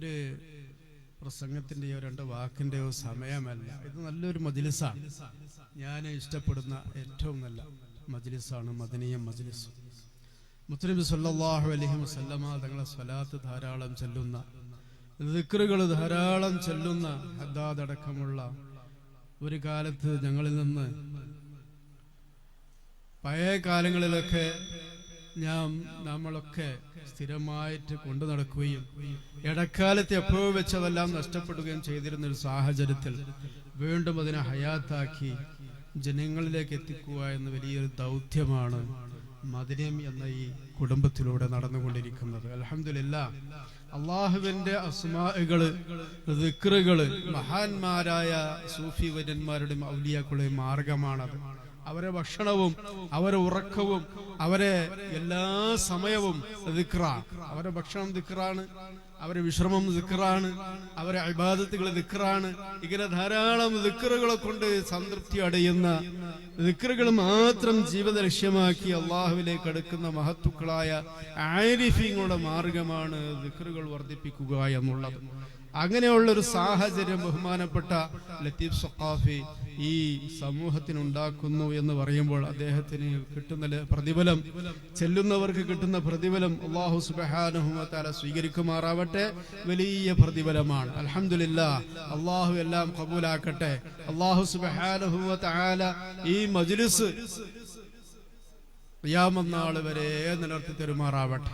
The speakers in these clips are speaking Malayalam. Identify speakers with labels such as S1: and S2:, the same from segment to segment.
S1: ഒരു പ്രസംഗത്തിന്റെയോ രണ്ട് വാക്കിന്റെയോ സമയമല്ല. ഇത് നല്ലൊരു മജിലിസാണ്. ഞാൻ ഇഷ്ടപ്പെടുന്ന ഏറ്റവും നല്ല മജിലിസാണ് മദനീയ മജിലിസ്. മുത്തനബി സല്ലാഹു അലഹി വസല്ലമ തങ്ങളെ സ്വലാത്ത് ധാരാളം ചെല്ലുന്ന ദിക്റുകൾ ധാരാളം ചെല്ലുന്ന ഹദ്ദാദടക്കമുള്ള ഒരു കാലത്ത് ഞങ്ങളിൽ നിന്ന് പഴയ കാലങ്ങളിലൊക്കെ ഞാൻ നമ്മളൊക്കെ സ്ഥിരമായിട്ട് കൊണ്ടു നടക്കുകയും ഇടക്കാലത്ത് എപ്പോഴും വെച്ചതെല്ലാം നഷ്ടപ്പെടുകയും ചെയ്തിരുന്ന ഒരു സാഹചര്യത്തിൽ വീണ്ടും അതിനെ ഹയാത്താക്കി ജനങ്ങളിലേക്ക് എത്തിക്കുക എന്ന വലിയൊരു ദൗത്യമാണ് മദിനം എന്ന ഈ കുടുംബത്തിലൂടെ നടന്നുകൊണ്ടിരിക്കുന്നത്. അലഹമില്ല അള്ളാഹുവിന്റെ അസ്മാകൾ ദിക്റുകൾ മഹാന്മാരായ സൂഫി വര്യന്മാരുടെയും ഔലിയാക്കളുടെയും മാർഗമാണത്. അവരെ ഭക്ഷണവും അവരെ ഉറക്കവും അവരെ എല്ലാ സമയവും ദിക്റ. അവരെ ഭക്ഷണം ദിക്റാണ് അവരെ വിശ്രമം ദിക്റാണ് അവരെ അഭിബാധത്തുകൾ ദിക്റാണ്. ഇങ്ങനെ ധാരാളം ദിക്റുകളെ കൊണ്ട് സംതൃപ്തി അടയുന്ന ദിക്റുകൾ മാത്രം ജീവിത ലക്ഷ്യമാക്കി അള്ളാഹുവിലേക്ക് അടുക്കുന്ന മഹത്തുക്കളായ ആരിഫിങ്ങളുടെ മാർഗമാണ് ദിക്റുകൾ വർദ്ധിപ്പിക്കുക എന്നുള്ളത്. അങ്ങനെയുള്ള ഒരു സാഹചര്യം ബഹുമാനപ്പെട്ട ലത്തീഫ് സഖാഫി ഈ സമൂഹത്തിന് ഉണ്ടാക്കുന്നു എന്ന് പറയുമ്പോൾ അദ്ദേഹത്തിന് കിട്ടുന്ന പ്രതിഫലം ചെല്ലുന്നവർക്ക് കിട്ടുന്ന പ്രതിഫലം അള്ളാഹു സുബാനുഹുമത്താല സ്വീകരിക്കുമാറാവട്ടെ. വലിയ പ്രതിഫലമാണ്. അലഹമില്ല അള്ളാഹു എല്ലാം കബൂലാക്കട്ടെ. അള്ളാഹു സുബാനുഹുമത്താല ഈ മജ്ലിസ് ഖിയാമന്നാൾ വരെ നിലർത്തി തെരുമാറാവട്ടെ.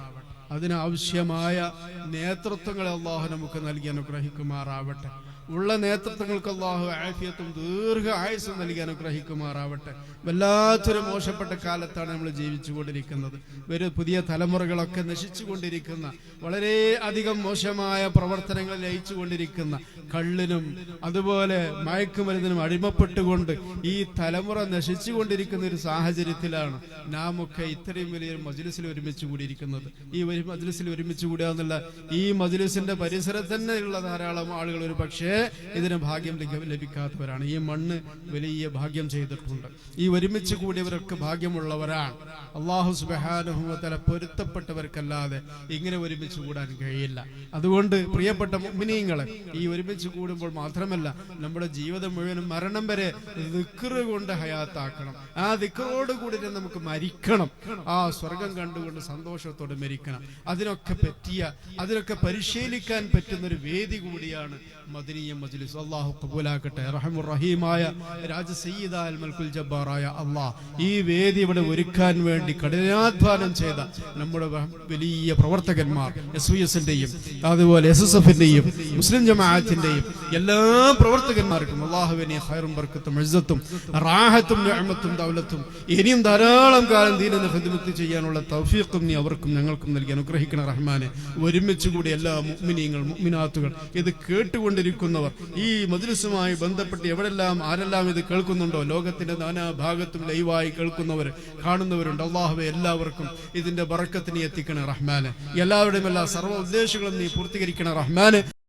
S1: അതിനാവശ്യമായ നേതൃത്വങ്ങളെ അള്ളാഹു നമുക്ക് നൽകി അനുഗ്രഹിക്കുമാറാവട്ടെ. ഉള്ള നേതൃത്വങ്ങൾക്ക് അള്ളാഹു ആഫിയത്തും ദീർഘ ആയുസും നൽകി അനുഗ്രഹിക്കുമാറാവട്ടെ. വല്ലാത്തൊരു മോശപ്പെട്ട കാലത്താണ് നമ്മൾ ജീവിച്ചുകൊണ്ടിരിക്കുന്നത്. ഒരു പുതിയ തലമുറകളൊക്കെ നശിച്ചുകൊണ്ടിരിക്കുന്ന വളരെ അധികം മോശമായ പ്രവർത്തനങ്ങൾ ലയിച്ചുകൊണ്ടിരിക്കുന്ന കള്ളിനും അതുപോലെ മയക്കുമരുന്നിനും അടിമപ്പെട്ടുകൊണ്ട് ഈ തലമുറ നശിച്ചുകൊണ്ടിരിക്കുന്ന ഒരു സാഹചര്യത്തിലാണ് നാം ഒക്കെ ഇത്രയും വലിയൊരു മജ്ലിസിൽ ഒരുമിച്ച് കൂടിയിരിക്കുന്നത്. ഈ മജ്ലിസിൽ ഒരുമിച്ച് കൂടുക എന്നുള്ള ഈ മജ്ലിസിന്റെ പരിസരത്ത് തന്നെയുള്ള ധാരാളം ആളുകൾ ഒരു പക്ഷേ ഇതിന് ഭാഗ്യം ലഭി- ലഭിക്കാത്തവരാണ്. ഈ മണ്ണ് വലിയ ഭാഗ്യം ചെയ്തിട്ടുണ്ട്. ഈ ഒരുമിച്ച് കൂടിയവരൊക്കെ ഭാഗ്യമുള്ളവരാണ്. അള്ളാഹു സുബാനുഭവത്തല പൊരുത്തപ്പെട്ടവർക്കല്ലാതെ ഇങ്ങനെ ഒരുമിച്ച് കൂടാൻ കഴിയില്ല. അതുകൊണ്ട് പ്രിയപ്പെട്ട മുമിനീങ്ങളെ ഈ ഒരുമിച്ച് കൂടുമ്പോൾ മാത്രമല്ല നമ്മുടെ ജീവിതം മുഴുവനും മരണം വരെ ദിക്കറ് കൊണ്ട് ഹയാത്താക്കണം. ആ ദിക്കറോട് കൂടി നമുക്ക് മരിക്കണം. ആ സ്വർഗം കണ്ടുകൊണ്ട് സന്തോഷത്തോടെ മരിക്കണം. അതിനൊക്കെ പറ്റിയ അതിനൊക്കെ പരിശീലിക്കാൻ പറ്റുന്ന ഒരു വേദി കൂടിയാണ് മദനീയ മജ്ലിസ്. അള്ളാഹു കബൂലാക്കട്ടെ റഹമുർ റഹീമായ രാജ സയ്യിദ അൽ മൽക്കുൽ ജബ്ബാറായ അള്ളാഹ് ഈ വേദി ഇവിടെ ഒരുക്കാൻ വേണ്ടി കഠിനാധ്വാനം ചെയ്ത നമ്മുടെ വലിയ പ്രവർത്തകന്മാർ എസ് വി എസിന്റെയും അതുപോലെ എസ് എസ് എഫിന്റെയും മുസ്ലിം ജമാഅത്തിന്റെയും എല്ലാ പ്രവർത്തകന്മാർക്കും അള്ളാഹുവിനെ ഹൈറും ബർക്കത്തും എഴുതത്തും റാഹത്തും നിഅമത്തും ദൗലത്തും ഇനിയും ധാരാളം കാലം ദീനിന് ഹിദ്മത്ത് ചെയ്യാനുള്ള തൗഫീഖും നീ അവർക്കും ഞങ്ങൾക്കും നൽകി അനുഗ്രഹിക്കണം റഹ്മാനെ. ഒരുമിച്ച് കൂടി എല്ലാ മുഗ്മിനീങ്ങൾ മുഗ്മിനാത്തുകൾ ഇത് കേട്ടുകൊണ്ടിരിക്കുന്നവർ ഈ മജ്ലിസുമായി ബന്ധപ്പെട്ട് എവിടെല്ലാം ആരെല്ലാം ഇത് കേൾക്കുന്നുണ്ടോ? ലോകത്തിന്റെ നാനാ ഭാഗത്തും ലൈവായി കേൾക്കുന്നവർ കാണുന്നവരുണ്ട്. അള്ളാഹുബെ എല്ലാവർക്കും ഇതിന്റെ ബറക്കത്തിന് എത്തിക്കണം റഹ്മാനെ. എല്ലാവരുടെയും എല്ലാ സർവ ഉദ്ദേശങ്ങളും നീ പൂർത്തീകരിക്കണം റഹ്മാനെ.